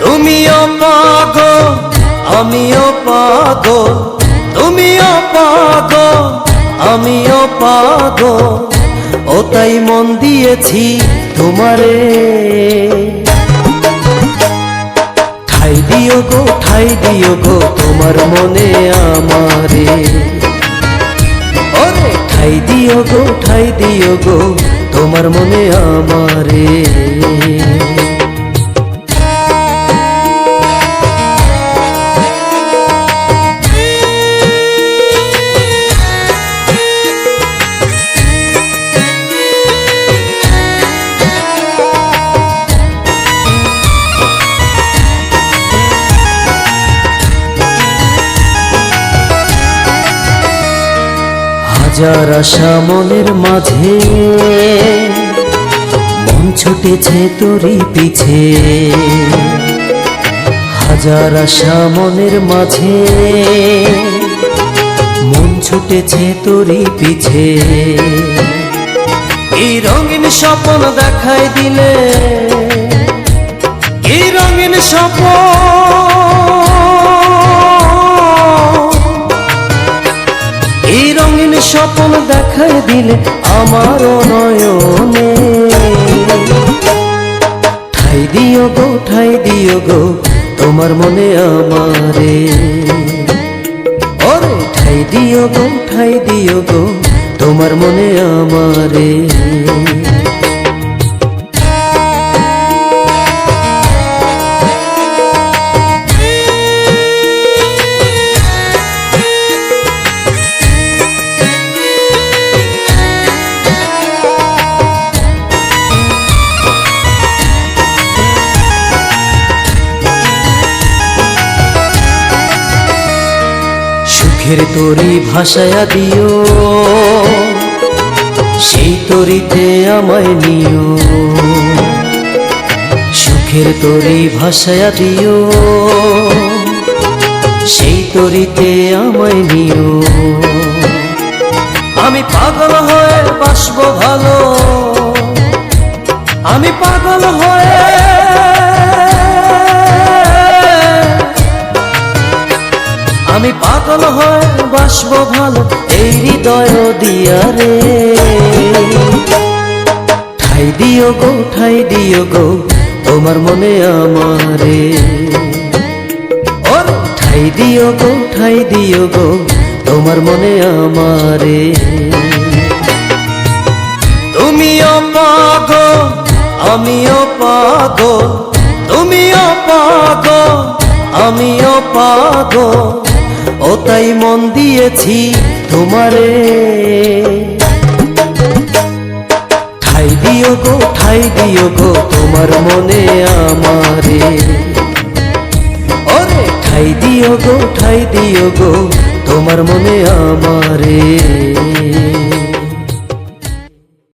তুমিও পাগো, আমিও পাগো, তুমিও পাগো, আমিও পাগো। ও তাই মন দিয়েছি তোমারে। ঠাই দিও গো, ঠাই দিও গো, তোমার মনে আমারে। ঠাই দিও গো ঠাই দিও গো তোমার মনে আমারে। হাজার আশা মনের মাঝে। মন ছুটেছে তোরই পিছে। হাজার আশা মনের মাঝে। মন ছুটেছে তোরই পিছে। এই রঙিন স্বপ্ন দেখাই দিলে। এই রঙিন স্বপ্ন স্বপ্ন দেখায় দিলে আমার নয়নে। ঠাই দিও গো, ঠাই দিও গো, তোমার মনে আমারে। ওরে, ঠাই দিও গো, ঠাই দিও গো, তোমার মনে আমারে। সুখের তরি ভাসায়া দিও। সেই তরিতে আমায় নিও। সুখের তরি ভাসায়া দিও। সেই তরিতে আমায় নিও। আমি পাগল হয়ে বাসব ভালো। আমি পাগল হয়ে আমি পাগল হয়ে বাসবো ভালো এই হৃদয় দিয়া রে। ঠাই দিও গো, ঠাই দিও গো, তোমার মনে আমারে। ঠাই দিও গো, ঠাই দিও গো, তোমার মনে আমারে। তুমিও পাগো আমিও পাগো তুমিও পাগো আমিও পাগো ও তাই মন দিয়েছি তোমারে। ঠাই দিও গো, ঠাই দিও গো, তোমার মনে আমারে। ওরে, ঠাই দিও গো, ঠাই দিও গো, তোমার মনে আমারে।